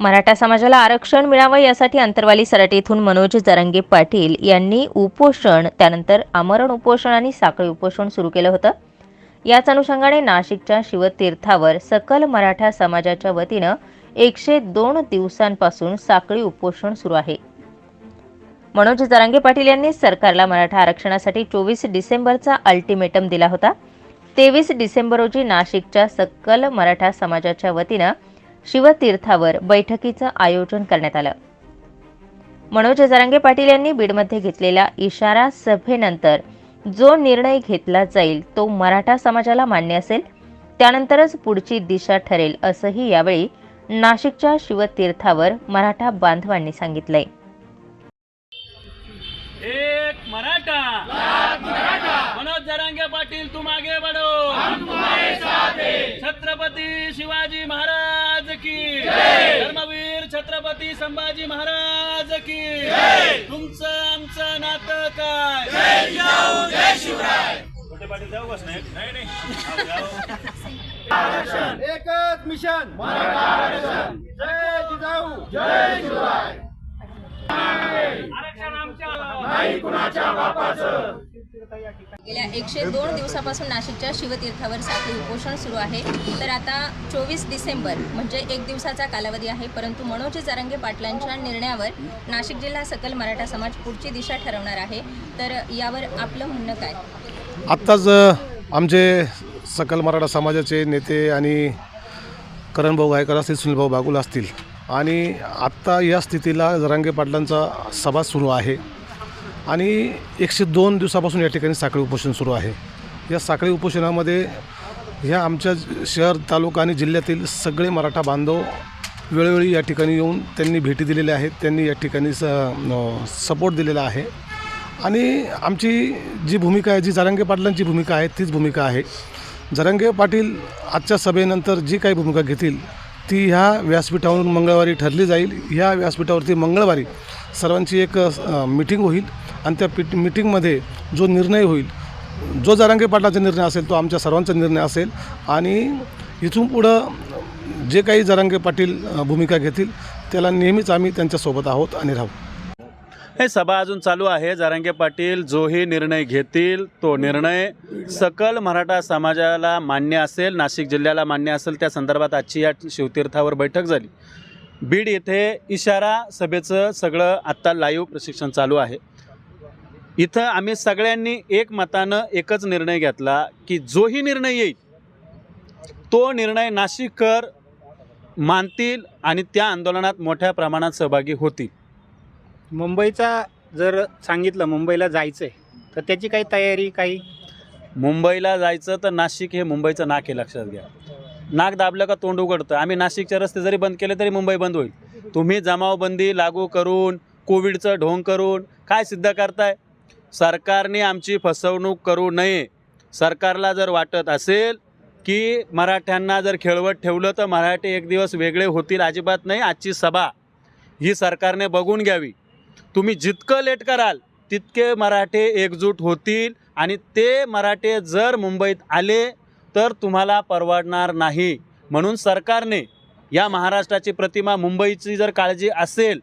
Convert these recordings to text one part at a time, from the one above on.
मराठा समाजाला आरक्षण मिळावं यासाठी अंतरवाली सराटी येथून मनोज जरंगे पाटील यांनी उपोषण त्यानंतर आमरण उपोषण आणि साखळी उपोषण सुरू केलं होतं. याच अनुषंगाने नाशिकच्या शिवतीर्थावर सकल मराठा समाजाच्या वतीनं एकशे दोन दिवसांपासून साखळी उपोषण सुरू आहे. मनोज जरांगे पाटील यांनी सरकारला मराठा आरक्षणासाठी चोवीस डिसेंबरचा अल्टिमेटम दिला होता. तेवीस डिसेंबर रोजी नाशिकच्या सकल मराठा समाजाच्या वतीनं शिवतीर्थावर बैठकीचं आयोजन करण्यात आलं. मनोज जरांगे पाटील यांनी बीडमध्ये घेतलेल्या इशारा सभेनंतर जो निर्णय घेतला जाईल तो मराठा समाजाला मान्य असेल त्यानंतरच पुढची दिशा ठरेल असंही यावेळी नाशिकच्या शिवतीर्थावर मराठा बांधवांनी सांगितलंय. एक मराठा! जरांगे पाटील तुम आगे बढ़ो छत्रपती शिवाजी महाराज की धर्मवीर छत्रपती संभाजी महाराज की तुमचं आमचं नातं काय? छोटे पाटील जाऊ बस नाही नाही नाही. जाऊ, जाऊ. एकच मिशन जय जिजाऊ जय आरक्षण आमच्या गेल्या एकशे दोन दिवसापासून नाशिकच्या शिवतीर्थावर साखळी उपोषण सुरू आहे. तर आता चोवीस डिसेंबर म्हणजे एक दिवसाचा कालावधी आहे. परंतु मनोज जारंगे पाटलांच्या निर्णयावर नाशिक जिल्हा सकल मराठा समाज पुढची दिशा ठरवणार आहे. तर यावर आपलं म्हणणं काय? आत्ताच आमचे सकल मराठा समाजाचे नेते आणि करणभाऊ गायकर असतील सुनीलभाऊ बागुल असतील आणि आत्ता या स्थितीला जरांगे पाटलांचा सभा सुरू आहे. आणि एकशे दोन दिवसापासून या ठिकाणी साखळी उपोषण सुरू आहे. या साखळी उपोषणामध्ये ह्या आमच्या शहर तालुका आणि जिल्ह्यातील सगळे मराठा बांधव वेळोवेळी या ठिकाणी येऊन त्यांनी भेटी दिलेल्या आहेत. त्यांनी या ठिकाणी स सपोर्ट दिलेला आहे. आणि आमची जी भूमिका आहे जी जरांगे पाटलांची भूमिका आहे तीच भूमिका आहे. जरांगे पाटील आजच्या सभेनंतर जी काही भूमिका घेतील ती ह्या व्यासपीठावरून मंगळवारी ठरली जाईल. ह्या व्यासपीठावरती मंगळवारी सर्वांची एक मिटिंग होईल. आणि त्या पिट मिटिंगमध्ये जो निर्णय होईल जो जरांगे पाटलाचा निर्णय असेल तो आमच्या सर्वांचा निर्णय असेल आणि इथून पुढं जे काही जरांगे पाटील भूमिका घेतील त्याला नेहमीच आम्ही त्यांच्यासोबत आहोत आणि राहू. हे सभा अजून चालू आहे. जारांगे पाटील जोही निर्णय घेतील तो निर्णय सकल मराठा समाजाला मान्य असेल नाशिक जिल्ह्याला मान्य असेल त्या संदर्भात आजची या शिवतीर्थावर बैठक झाली. बीड येथे इशारा सभेचं सगळं आत्ता लाईव्ह प्रशिक्षण चालू आहे. इथं आम्ही सगळ्यांनी एक मतानं एकच निर्णय घेतला की जोही निर्णय येईल तो निर्णय नाशिककर मानतील आणि त्या आंदोलनात मोठ्या प्रमाणात सहभागी होतील. मुंबईचा जर सांगितलं मुंबईला जायचंय तर त्याची काही तयारी काही? मुंबईला जायचं तर नाशिक हे मुंबईचं नाक आहे लक्षात घ्या. नाक दाबलं का तोंड उघडतं. आम्ही नाशिकचे रस्ते जरी बंद केले तरी मुंबई बंद होईल. तुम्ही जमावबंदी लागू करून कोविडचं ढोंग करून काय सिद्ध करताय? सरकारने आमची फसवणूक करू नये. सरकारला जर वाटत असेल की मराठ्यांना जर खेळवत ठेवलं तर मराठी एक दिवस वेगळे होतील अजिबात नाही आजची सभा ही सरकारने बघून घ्यावी. तुम्ही जितकं लेट कराल तितके मराठे एकजूट होतील आणि ते मराठे जर मुंबईत आले तर तुम्हाला परवडणार नाही. म्हणून सरकारने या महाराष्ट्राची प्रतिमा मुंबईची जर काळजी असेल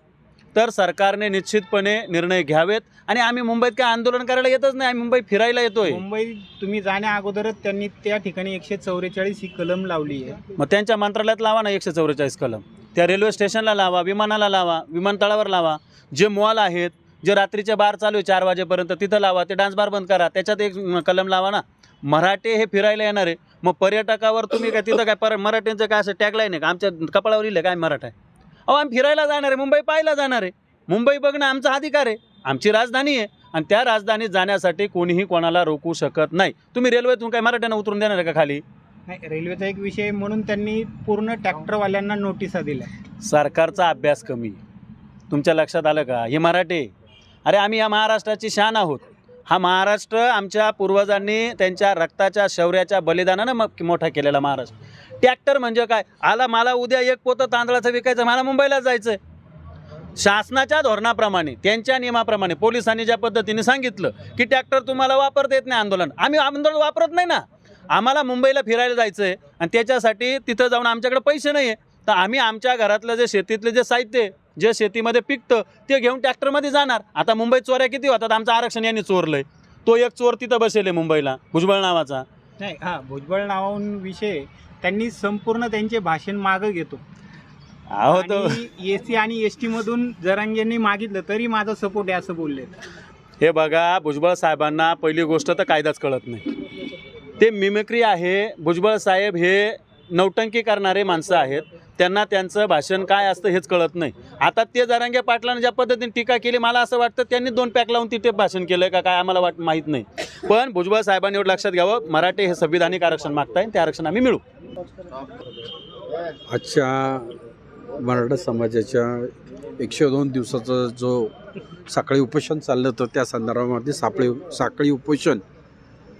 तर सरकारने निश्चितपणे निर्णय घ्यावेत. आणि आम्ही मुंबईत काय आंदोलन करायला येतच नाही आम्ही मुंबई फिरायला येतोय. मुंबई तुम्ही जाण्या अगोदरच त्यांनी त्या ठिकाणी एकशे चौवेचाळीस ही कलम लावली आहे. मग त्यांच्या मंत्रालयात लावा ना एकशे चौवेचाळीस कलम. त्या रेल्वे स्टेशनला लावा विमानाला लावा विमानतळावर लावा. जे मॉल आहेत जे रात्रीचे बार चालू आहे चार वाजेपर्यंत तिथं लावा ते डान्स बार बंद करा. त्याच्यात एक कलम लावा ना. मराठे हे फिरायला येणार. आहे मग पर्यटकावर तुम्ही काय तिथं काय पर मराठ्यांचं काय असं टॅगलाईन आहे का? आमच्या कपाळावर लिहिलं काय मराठा? आहे अहो आम्ही फिरायला जाणार आहे मुंबई पाहायला जाणार आहे. मुंबई बघणं आमचा अधिकार आहे. आमची राजधानी आहे. आणि त्या राजधानीत जाण्यासाठी कोणीही कोणाला रोखू शकत नाही. तुम्ही रेल्वेतून काय मराठ्यांना उतरून देणार आहे का खाली? नाही रेल्वेचा एक विषय म्हणून त्यांनी पूर्ण ट्रॅक्टरवाल्यांना नोटिसा दिल्या. सरकारचा अभ्यास कमी तुमच्या लक्षात आलं का? हे मराठे अरे आम्ही या महाराष्ट्राची शान आहोत. हा महाराष्ट्र आमच्या पूर्वजांनी त्यांच्या रक्ताच्या शौर्याच्या बलिदानानं मग मोठा केलेला महाराष्ट्र. ट्रॅक्टर म्हणजे काय? आला मला उद्या एक पोतं तांदळाचं विकायचं मला मुंबईला जायचं शासनाच्या धोरणाप्रमाणे त्यांच्या नियमाप्रमाणे पोलिसांनी ज्या पद्धतीने सांगितलं की ट्रॅक्टर तुम्हाला वापरता येत नाही आंदोलन. आम्ही आंदोलन वापरत नाही ना. आम्हाला मुंबईला फिरायला जायचं आहे आणि त्याच्यासाठी तिथं जाऊन आमच्याकडे पैसे नाही आहे तर आम्ही आमच्या घरातलं जे शेतीतले जे साहित्य आहे, जे शेतीमध्ये पिकतं ते घेऊन ट्रॅक्टरमध्ये जाणार. आता मुंबईत चोऱ्या किती होतात? आमचं आरक्षण यांनी चोरलंय. तो एक चोर तिथं बसेल आहे मुंबईला भुजबळ नावाचा. नाही हा भुजबळ नावाहून विषय त्यांनी संपूर्ण त्यांचे भाषण मागं घेतो. अहो तो ए सी आणि एस टी मधून जरांगेंनी मागितलं तरी माझा सपोर्ट आहे असं बोलले. हे बघा भुजबळ साहेबांना पहिली गोष्ट तर कायदाच कळत नाही. ते मिमिक्री आहे. भुजबळ साहेब हे नौटंकी करणारे माणसं आहेत. त्यांना त्यांचं भाषण काय असतं हेच कळत नाही. आता ते जरांगे पाटलानं ज्या पद्धतीने टीका केली मला असं वाटतं त्यांनी दोन पॅक लावून तिथे भाषण केलं का काय आम्हाला वाट माहीत नाही. पण भुजबळ साहेबांनी एवढं लक्षात घ्यावं मराठे हे संविधानिक आरक्षण मागताय ते आरक्षण आम्ही मिळू. आजच्या मराठा समाजाच्या एकशे दोन दिवसाचं जो साखळी उपोषण चाललं होतं त्या संदर्भामध्ये साखळी साखळी उपोषण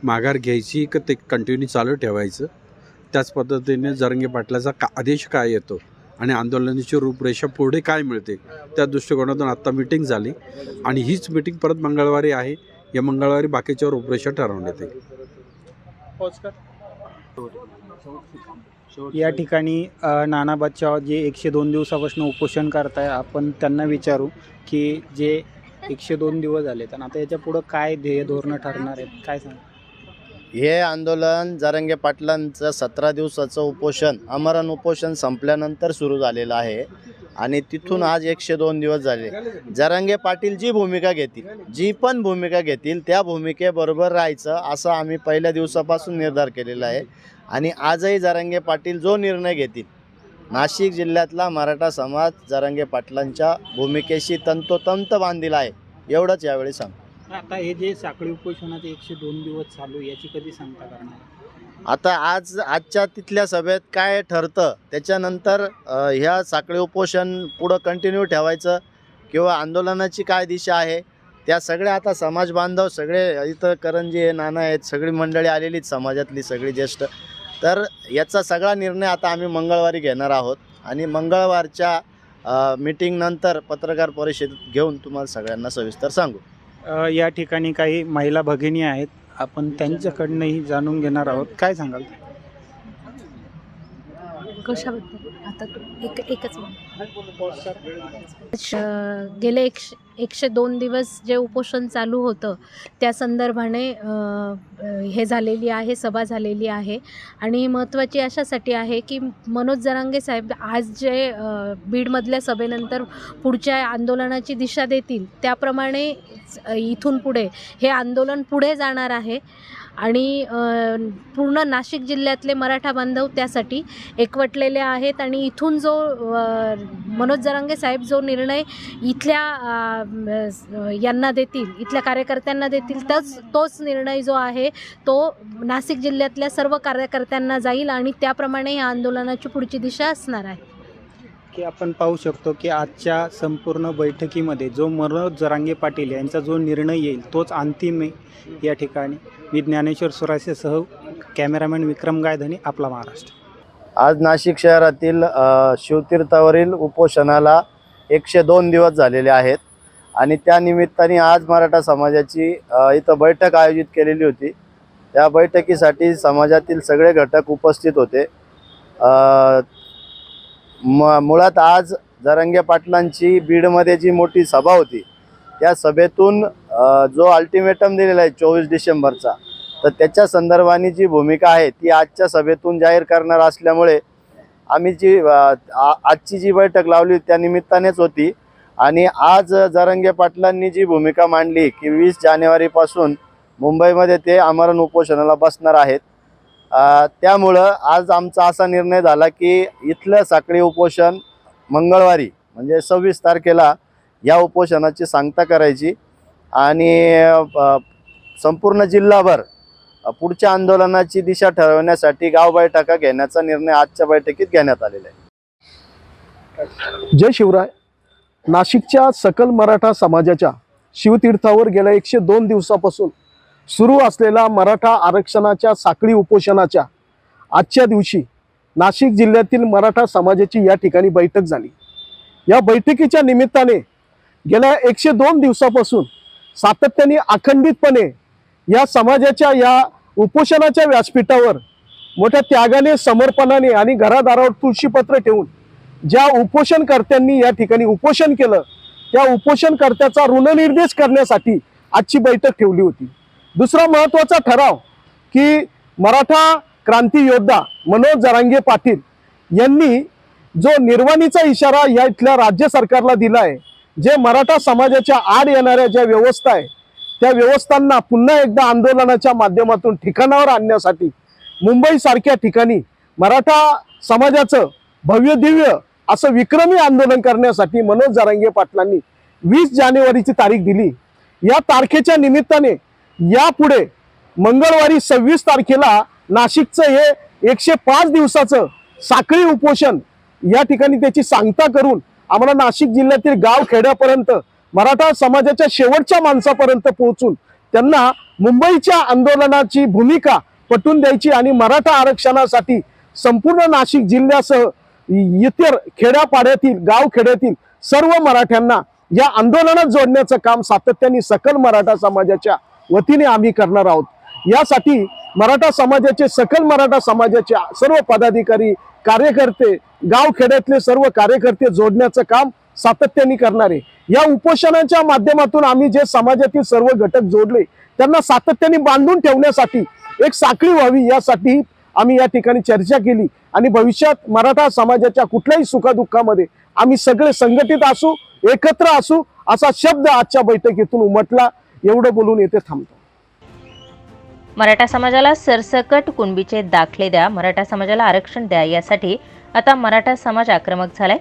माघार घ्यायची का ते कंटिन्यू चालू ठेवायचं? त्याच पद्धतीने जरंगे पाटलाचा का आदेश काय येतो आणि आंदोलनाची रूपरेषा पुढे काय मिळते त्या दृष्टिकोनातून आत्ता मिटिंग झाली. आणि हीच मिटिंग परत मंगळवारी आहे. या मंगळवारी बाकीच्या रूपरेषा ठरवण्यात येईल. या ठिकाणी अ, नाना बच्चाव जे एकशे दोन दिवसापासून उपोषण करताय आपण त्यांना विचारू की जे एकशे दोन दिवस झाले तर आता याच्या पुढं काय ध्येय धोरणं ठरणार आहेत काय सांग हे आंदोलन जरंगे पाटलांचं सतरा दिवसाचं उपोषण अमरण उपोषण संपल्यानंतर सुरू झालेलं आहे. आणि तिथून आज एकशे दोन दिवस झाले. जरंगे पाटील जी भूमिका घेतील जी पण भूमिका घेतील त्या भूमिकेबरोबर राहायचं असं आम्ही पहिल्या दिवसापासून निर्धार केलेला आहे. आणि आजही जरंगे पाटील जो निर्णय घेतील नाशिक जिल्ह्यातला मराठा समाज जरंगे पाटलांच्या भूमिकेशी तंतोतंत बांधील आहे. एवढंच यावेळी सांग आता हे जे साखळी उपोषणाचे एकशे दोन दिवस चालू आहे, याची कधी सांगता करणार? आता आज आजच्या तिथल्या सभेत काय ठरतं त्याच्यानंतर अ, ह्या साखळी उपोषण पुढं कंटिन्यू ठेवायचं किंवा आंदोलनाची काय दिशा आहे त्या सगळ्या आता समाज बांधव सगळे इथं करंजी आहे नाना आहेत सगळी मंडळी आलेलीच समाजातली सगळी ज्येष्ठ. तर याचा सगळा निर्णय आता आम्ही मंगळवारी घेणार आहोत आणि मंगळवारच्या मीटिंगनंतर पत्रकार परिषदेत घेऊन तुम्हाला सगळ्यांना सविस्तर सांगू. या ठिकाणी काही महिला भगिनी आहेत. आपण त्यांच्याकडनंही जाणून घेणार आहोत. काय सांगाल? कशाबद्दल? आता तू एक एकच गेले एकशे एकशे दोन दिवस जे उपोषण चालू होतं त्या संदर्भाने हे झालेली आहे सभा झालेली आहे. आणि महत्त्वाची अशासाठी आहे की मनोज जरांगे साहेब आज जे बीडमधल्या सभेनंतर पुढच्या आंदोलनाची दिशा देतील त्याप्रमाणे इथून पुढे हे आंदोलन पुढे जाणार आहे. आणि पूर्ण नाशिक जिल्ह्यातले मराठा बांधव त्यासाठी एकवटलेले आहेत आणि इथून जो मनोज जरांगे साहेब जो निर्णय इथल्या यांना देतील इथल्या कार्यकर्त्यांना देतील तोच तोच निर्णय जो आहे तो नाशिक जिल्ह्यातल्या सर्व कार्यकर्त्यांना जाईल आणि त्याप्रमाणे या आंदोलनाची पुढची दिशा असणार आहे. की आपण पाहू शकतो की आजच्या संपूर्ण बैठकीमध्ये जो मनोज जरांगे पाटील यांचा जो निर्णय येईल तोच अंतिम आहे या ठिकाणी. मी ज्ञानेश्वर सुरासेसह कॅमेरामॅन विक्रम गायधनी आपला महाराष्ट्र. आज नाशिक शहरातील शिवतीर्थावरील उपोषणाला एकशे दोन दिवस झालेले आहेत आणि त्या निमित्ताने आज मराठा समाजाची इथं बैठक आयोजित केलेली होती. त्या बैठकीसाठी समाजातील सगळे घटक उपस्थित होते. म मुळात आज जरंगे पाटलांची बीडमध्ये जी मोठी सभा होती त्या सभेतून जो अल्टिमेटम दिलेला आहे चोवीस डिसेंबरचा तर त्याच्या संदर्भाने जी भूमिका आहे ती आजच्या सभेतून जाहीर करणार असल्यामुळे आम्ही जी आ- आजची जी बैठक लावली त्या निमित्तानेच होती. आणि आज जरंगे पाटलांनी जी भूमिका मांडली की वीस जानेवारीपासून मुंबईमध्ये ते आमरण उपोषणाला बसणार आहेत त्यामुळं आज आमचा असा निर्णय झाला की इथलं साखळी उपोषण मंगळवारी म्हणजे सव्वीस तारखेला या उपोषणाची सांगता करायची. आणि संपूर्ण जिल्हाभर पुढच्या आंदोलनाची दिशा ठरवण्यासाठी गाव बैठका घेण्याचा निर्णय आजच्या बैठकीत घेण्यात आलेला आहे. जय शिवराय. नाशिकच्या सकल मराठा समाजाच्या शिवतीर्थावर गेल्या एकशे दोन दिवसापासून सुरू असलेला मराठा आरक्षणाच्या साखळी उपोषणाच्या आजच्या दिवशी नाशिक जिल्ह्यातील मराठा समाजाची या ठिकाणी बैठक झाली. या बैठकीच्या निमित्ताने गेल्या एकशे दोन दिवसापासून सातत्याने अखंडितपणे या समाजाच्या या उपोषणाच्या व्यासपीठावर मोठ्या त्यागाने समर्पणाने आणि घरादारावर तुळशीपत्र ठेवून ज्या उपोषणकर्त्यांनी या ठिकाणी उपोषण केलं त्या उपोषणकर्त्याचा ऋणनिर्देश करण्यासाठी आजची बैठक ठेवली होती. दुसरा महत्त्वाचा ठराव की मराठा क्रांती योद्धा मनोज जरांगे पाटील यांनी जो निर्वाणीचा इशारा या इथल्या राज्य सरकारला दिला आहे जे मराठा समाजाच्या आड येणाऱ्या ज्या व्यवस्था आहे त्या व्यवस्थांना पुन्हा एकदा आंदोलनाच्या माध्यमातून ठिकाणावर आणण्यासाठी मुंबईसारख्या ठिकाणी मराठा समाजाचं भव्य दिव्य असं विक्रमी आंदोलन करण्यासाठी मनोज जरांगे पाटलांनी वीस जानेवारीची तारीख दिली. या तारखेच्या निमित्ताने यापुढे मंगळवारी सव्वीस तारखेला नाशिकचं हे एकशे पाच दिवसाचं साखळी उपोषण या ठिकाणी त्याची सांगता करून आम्हाला नाशिक जिल्ह्यातील गाव खेड्यापर्यंत मराठा समाजाच्या शेवटच्या माणसापर्यंत पोहोचून त्यांना मुंबईच्या आंदोलनाची भूमिका पटवून द्यायची आणि मराठा आरक्षणासाठी संपूर्ण नाशिक जिल्ह्यासह इतर खेड्यापाड्यातील गाव खेड्यातील सर्व मराठ्यांना या आंदोलनात जोडण्याचं काम सातत्याने सकल मराठा समाजाच्या वतीने आम्ही करणार आहोत. यासाठी मराठा समाजाचे सकल मराठा समाजाचे सर्व पदाधिकारी कार्यकर्ते गाव खेड्यातले सर्व कार्यकर्ते जोडण्याचं काम सातत्याने करणार. आहे या उपोषणाच्या माध्यमातून आम्ही जे समाजातील सर्व घटक जोडले त्यांना सातत्याने बांधून ठेवण्यासाठी एक साखळी व्हावी यासाठी आम्ही या ठिकाणी चर्चा केली. आणि भविष्यात मराठा समाजाच्या कुठल्याही सुखदुःखामध्ये आम्ही सगळे संघटित असू एकत्र असू असा शब्द आजच्या बैठकीतून उमटला. एवढं बोलून येथे थांबतो. मराठा समाजाला सरसकट कुणबीचे दाखले द्या मराठा समाजाला आरक्षण द्या यासाठी आता मराठा समाज आक्रमक झालाय.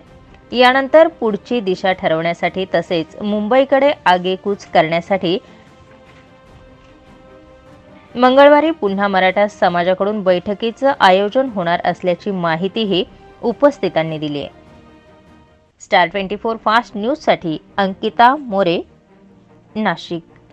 यानंतर पुढची दिशा ठरवण्यासाठी तसेच मुंबईकडे आगेकूच करण्यासाठी मंगळवारी पुन्हा मराठा समाजाकडून बैठकीचं आयोजन होणार असल्याची माहितीही उपस्थितांनी दिली आहे. स्टार ट्वेंटी फोर फास्ट न्यूजसाठी अंकिता मोरे नाशिक.